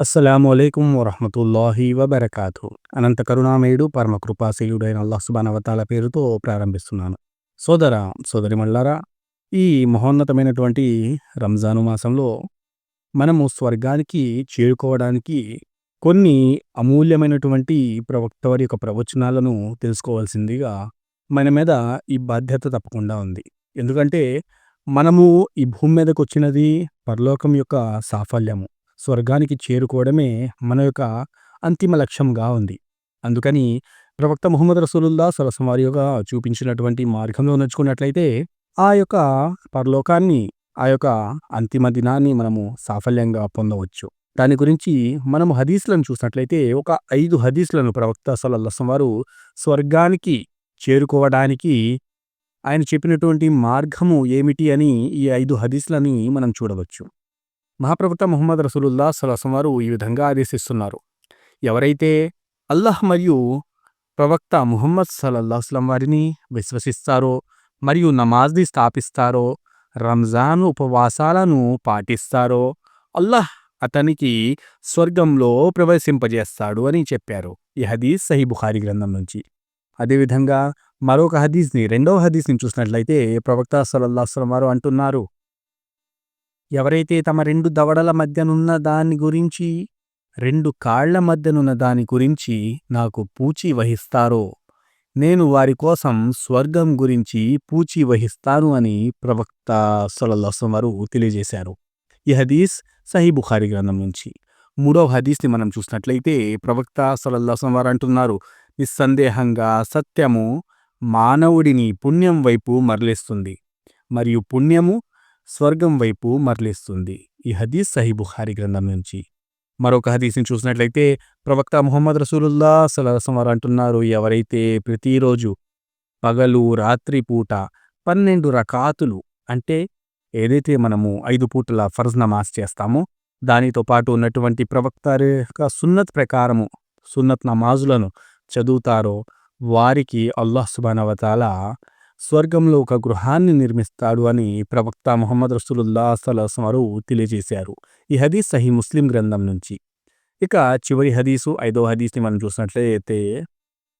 అస్సలాము అలైకుం వరహమతుల్లాహి వబర్కాతు అనంత కరుణామయుడు పరమ కృపాశీలుడైన అల్లాహ్ సుబానవతాల పేరుతో ప్రారంభిస్తున్నాను సోదర మల్లారా ఈ మహోన్నతమైనటువంటి రంజాను మాసంలో మనము స్వర్గానికి చేరుకోవడానికి కొన్ని అమూల్యమైనటువంటి ప్రవక్త వారి యొక్క ప్రవచనాలను తెలుసుకోవాల్సిందిగా మన మీద ఈ బాధ్యత తప్పకుండా ఉంది. ఎందుకంటే మనము ఈ భూమి మీదకి వచ్చినది పరలోకం యొక్క సాఫల్యము. స్వర్గానికి చేరుకోవడమే మన యొక్క అంతిమ లక్ష్యంగా ఉంది. అందుకని ప్రవక్త ముహమ్మద్ రసూలుల్లా సరసవారి యొక్క చూపించినటువంటి మార్గంలో నడుచుకున్నట్లయితే ఆ యొక్క పరలోకాన్ని ఆ యొక్క అంతిమ దినాన్ని మనము సాఫల్యంగా పొందవచ్చు. దాని గురించి మనము హదీస్లను చూసినట్లయితే ఒక ఐదు హదీస్లను ప్రవక్త సల్లల్లాహం వారు స్వర్గానికి చేరుకోవడానికి ఆయన చెప్పినటువంటి మార్గము ఏమిటి అని ఈ ఐదు హదీస్లని మనం చూడవచ్చు. మహాప్రవక్త ముహమ్మద్ రసూలుల్లా సలసం వారు ఈ విధంగా ఆదేశిస్తున్నారు. ఎవరైతే అల్లాహ్ మరియు ప్రవక్త ముహమ్మద్ సలల్లాహస్లం వారిని విశ్వసిస్తారో మరియు నమాజ్ని స్థాపిస్తారో రంజాన్ ఉపవాసాలను పాటిస్తారో అల్లాహ్ అతనికి స్వర్గంలో ప్రవేశింపజేస్తాడు అని చెప్పారు. ఈ హదీస్ సహీ బుఖారి గ్రంథం నుంచి. అదేవిధంగా మరొక హదీస్ని రెండవ హదీస్ని చూసినట్లయితే ప్రవక్త సలల్లాహస్లం వారు అంటున్నారు ఎవరైతే తమ రెండు దవడల మధ్యనున్న దాని గురించి రెండు కాళ్ళ మధ్యనున్న దాని గురించి నాకు పూచి వహిస్తారో నేను వారి కోసం స్వర్గం గురించి పూచి వహిస్తాను అని ప్రవక్త సొలల్లాసం వారు తెలియజేశారు. ఈ హదీస్ సహీ బుఖారి గ్రంథం నుంచి. మూడవ హదీస్ని మనం చూసినట్లయితే ప్రవక్త సొలల్లాసం వారు అంటున్నారు నిస్సందేహంగా సత్యము మానవుడిని పుణ్యం వైపు మరలిస్తుంది. మరియు పుణ్యము స్వర్గం వైపు మరలిస్తుంది. ఈ హదీస్ సహీ బుఖారి గ్రంథం నుంచి. మరొక హదీస్ని చూసినట్లయితే ప్రవక్త ముహమ్మద్ రసూలుల్లా సలహసం వారు అంటున్నారు ఎవరైతే ప్రతిరోజు పగలు రాత్రి పూట పన్నెండు రకాతులు అంటే ఏదైతే మనము ఐదు పూటల ఫర్జ్ నమాజ్ చేస్తామో దానితో పాటు ఉన్నటువంటి ప్రవక్త యొక్క సున్నత్ ప్రకారము సున్నత్ నమాజులను చదువుతారో వారికి అల్లాహ్ సుబానవతాల స్వర్గంలో ఒక గృహాన్ని నిర్మిస్తాడు అని ప్రవక్త మొహమ్మద్ రసూలుల్లా సలహం తెలియజేశారు. ఈ హదీస్ సహీ ముస్లిం గ్రంథం నుంచి. ఇక చివరి హదీసు ఐదో హదీస్ని మనం చూసినట్లయితే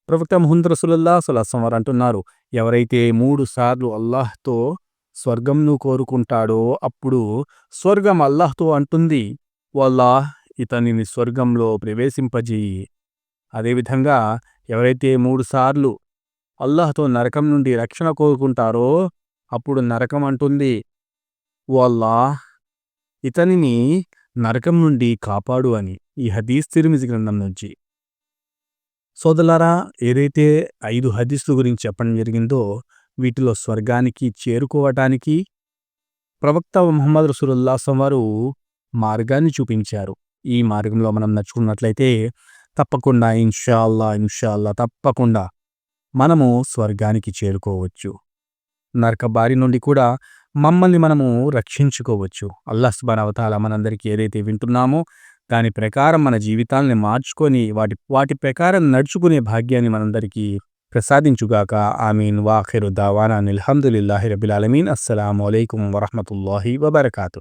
ప్రవక్త మొహమ్మద్ రసూలుల్లా సలహం అంటున్నారు ఎవరైతే మూడు సార్లు అల్లాహ్తో స్వర్గంను కోరుకుంటాడో అప్పుడు స్వర్గం అల్లాహ్తో అంటుంది వల్లాహ్ ఇతనిని స్వర్గంలో ప్రవేశింపజేయి. అదేవిధంగా ఎవరైతే మూడుసార్లు అల్లాహ్తో నరకం నుండి రక్షణ కోరుకుంటారో అప్పుడు నరకం అంటుంది. వల్లా ఇతనిని నరకం నుండి కాపాడు అని ఈ హదీస్ తిరుమిజి గ్రంథం నుంచి. సోదలారా ఏదైతే ఐదు హదీస్ల గురించి చెప్పడం జరిగిందో వీటిలో స్వర్గానికి చేరుకోవటానికి ప్రవక్త ముహమ్మద్ రసూలుల్లాసం వారు మార్గాన్ని చూపించారు. ఈ మార్గంలో మనం నడుచుకున్నట్లయితే తప్పకుండా ఇన్షాల్లా ఇన్షాల్లా తప్పకుండా మనము స్వర్గానికి చేరుకోవచ్చు. నరక బారి నుండి కూడా మమ్మల్ని మనము రక్షించుకోవచ్చు. అల్లాహ్ సుబానవతాల మనందరికీ ఏదైతే వింటున్నామో దాని ప్రకారం మన జీవితాలని మార్చుకొని వాటి వాటి ప్రకారం నడుచుకునే భాగ్యాన్ని మనందరికీ ప్రసాదించుగాక. ఆమీన్. వాఖిరు దావానా అల్హమ్దుల్లాహి రబిల్ అలమీన్ అస్సలం అయికం వరహమతుల్లాహి వబర్కాతు.